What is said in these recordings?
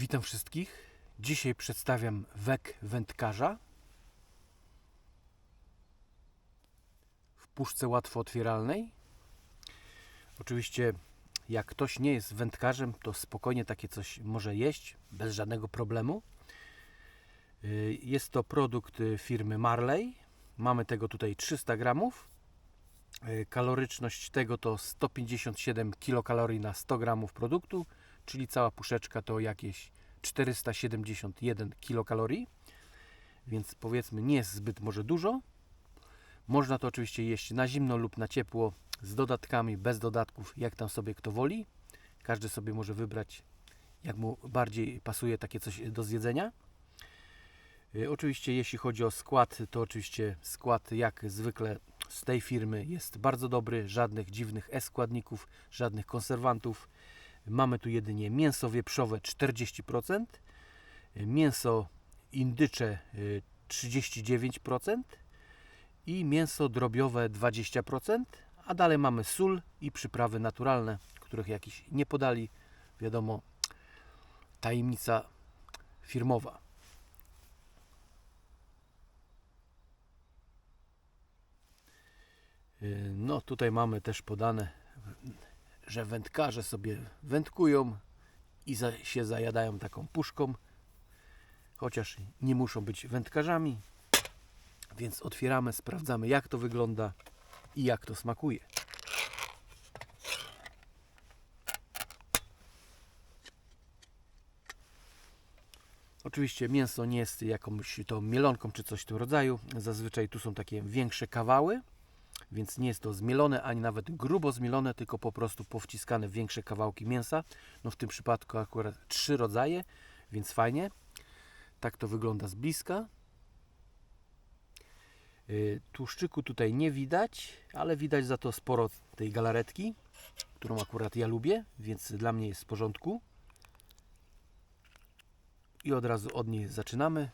Witam wszystkich. Dzisiaj przedstawiam wek wędkarza. W puszce łatwo otwieralnej. Oczywiście, jak ktoś nie jest wędkarzem, to spokojnie takie coś może jeść bez żadnego problemu. Y, Jest to produkt y, firmy Marley. Mamy tego tutaj 300 gramów. Y, Kaloryczność tego to 157 kilokalorii na 100 gramów produktu, czyli cała puszeczka to jakieś 471 kilokalorii, więc powiedzmy nie jest zbyt może dużo. Można to oczywiście jeść na zimno lub na ciepło, z dodatkami, bez dodatków, jak tam sobie kto woli. Każdy sobie może wybrać, jak mu bardziej pasuje takie coś do zjedzenia. Y, Oczywiście jeśli chodzi o skład, to oczywiście skład jak zwykle z tej firmy jest bardzo dobry, żadnych dziwnych E-składników, żadnych konserwantów. Mamy tu jedynie mięso wieprzowe 40%, y, mięso indycze y, 39% i mięso drobiowe 20%, a dalej mamy sól i przyprawy naturalne, których jakiś nie podali. Wiadomo, tajemnica firmowa. Y, No, tutaj mamy też podane, że wędkarze sobie wędkują i za, się zajadają taką puszką, chociaż nie muszą być wędkarzami. Więc otwieramy, sprawdzamy jak to wygląda i jak to smakuje. Oczywiście mięso nie jest jakąś tą mielonką czy coś w tym rodzaju. Zazwyczaj tu są takie większe kawały, więc nie jest to zmielone, ani nawet grubo zmielone, tylko po prostu powciskane większe kawałki mięsa. No w tym przypadku akurat trzy rodzaje, więc fajnie. Tak to wygląda z bliska. Y, Tłuszczyku tutaj nie widać, ale widać za to sporo tej galaretki, którą akurat ja lubię, więc dla mnie jest w porządku. I od razu od niej zaczynamy.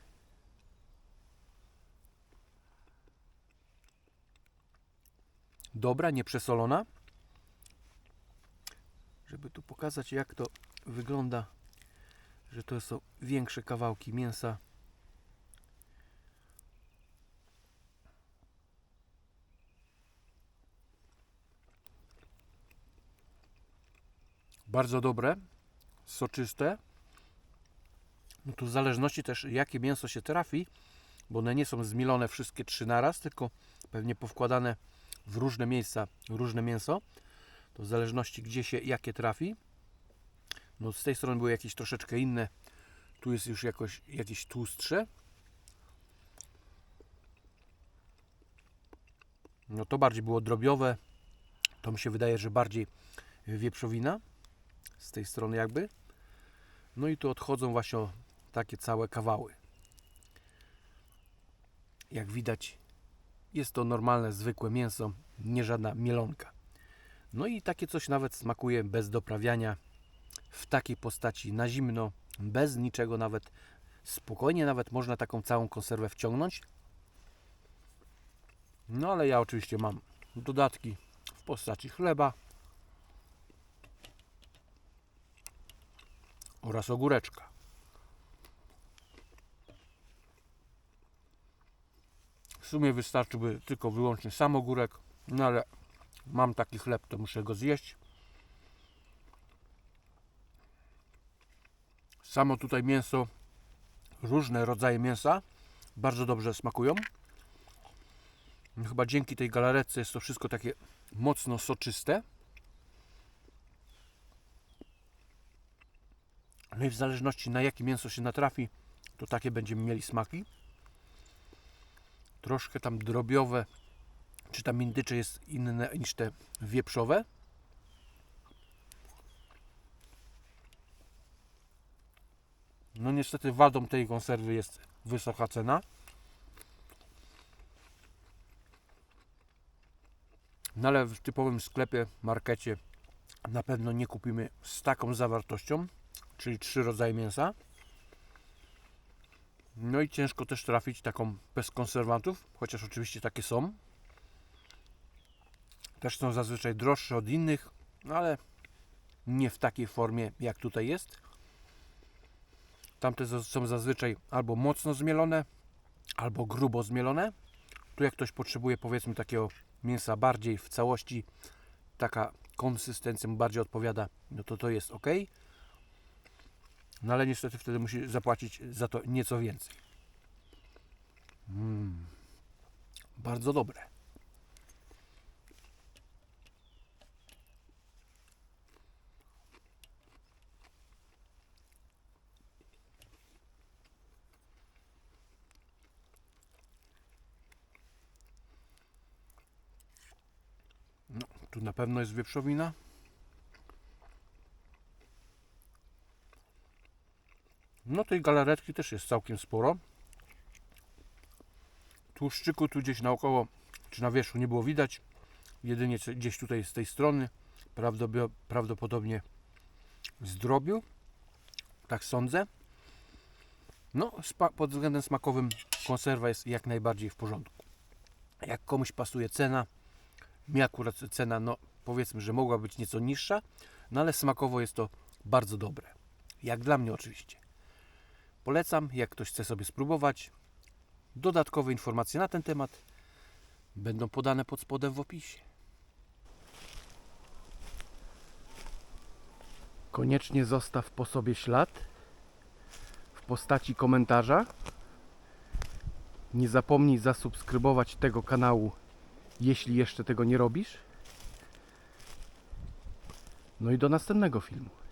Dobra, nieprzesolona. Żeby tu pokazać jak to wygląda, że to są większe kawałki mięsa. Bardzo dobre, soczyste. No tu w zależności też jakie mięso się trafi, bo one nie są zmielone wszystkie trzy naraz, tylko pewnie powkładane w różne miejsca różne mięso. To w zależności gdzie się jakie trafi. No z tej strony były jakieś troszeczkę inne. Tu jest już jakoś jakieś tłustsze. No to bardziej było drobiowe. To mi się wydaje, że bardziej wieprzowina z tej strony jakby. No i tu odchodzą właśnie takie całe kawały. Jak widać jest to normalne, zwykłe mięso, nie żadna mielonka. No i takie coś nawet smakuje bez doprawiania, w takiej postaci na zimno, bez niczego nawet. Spokojnie nawet można taką całą konserwę wciągnąć. No ale ja oczywiście mam dodatki w postaci chleba oraz ogóreczka. W sumie wystarczyłby tylko wyłącznie sam ogórek, no ale mam taki chleb, to muszę go zjeść. Samo tutaj mięso, różne rodzaje mięsa bardzo dobrze smakują. Chyba dzięki tej galaretce jest to wszystko takie mocno soczyste. No i w zależności na jakie mięso się natrafi, to takie będziemy mieli smaki troszkę tam drobiowe, czy tam indycze jest inne niż te wieprzowe. No niestety wadą tej konserwy jest wysoka cena. No ale w typowym sklepie, markecie na pewno nie kupimy z taką zawartością, czyli trzy rodzaje mięsa. No i ciężko też trafić taką bez konserwantów, chociaż oczywiście takie są. Też są zazwyczaj droższe od innych, no ale nie w takiej formie jak tutaj jest. Tamte są zazwyczaj albo mocno zmielone, albo grubo zmielone. Tu jak ktoś potrzebuje powiedzmy takiego mięsa bardziej w całości, taka konsystencja mu bardziej odpowiada, no to to jest ok. No ale niestety wtedy musi zapłacić za to nieco więcej. Mm. Bardzo dobre. No, tu na pewno jest wieprzowina. No tej galaretki też jest całkiem sporo. Tłuszczyku tu gdzieś naokoło, czy na wierzchu nie było widać. Jedynie gdzieś tutaj z tej strony. Prawdopodobnie z drobiu. Tak sądzę. No, pod względem smakowym konserwa jest jak najbardziej w porządku. Jak komuś pasuje cena, mi akurat cena, no powiedzmy, że mogła być nieco niższa, no ale smakowo jest to bardzo dobre. Jak dla mnie oczywiście. Polecam, jak ktoś chce sobie spróbować. Dodatkowe informacje na ten temat będą podane pod spodem w opisie. Koniecznie zostaw po sobie ślad w postaci komentarza. Nie zapomnij zasubskrybować tego kanału, jeśli jeszcze tego nie robisz. No i do następnego filmu.